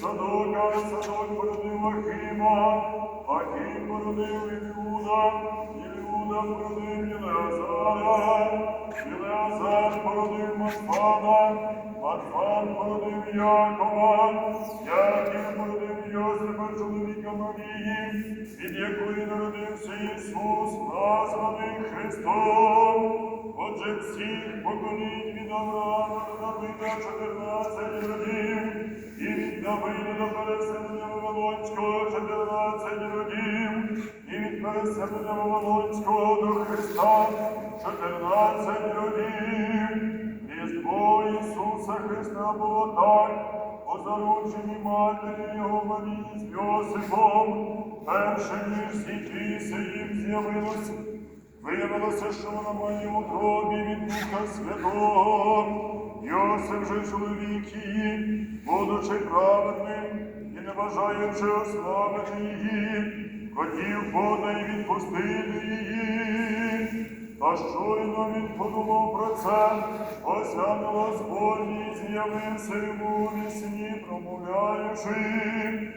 Садок породив Ахіма, Ахім породив Іліуда, Іліуда породив Єлеазара, Єлеазар породив Якова, Яків породив Йосипа, чоловіка Марії, від якої народився Ісус, названий Христом. Отже, всіх поколінь від Авраама до Давида 14 родів, і від Давида до переселення Вавилонського 14 родів, переселення Вавилонського до Христа 14 родів. Різдво Ісуса Христа було так, по зарученні матері Його Марії з Йосипом, перше ніж зійтися їм з'явилося. Виявилося, що вона має в утробі від Духа Святого. Йосип же чоловік її, будучи праведним і не бажаючи ославити її, хотів бодай відпустити її. Та щойно він подумав про це, осянула збольні, з'явився йому вісні, промовляючи.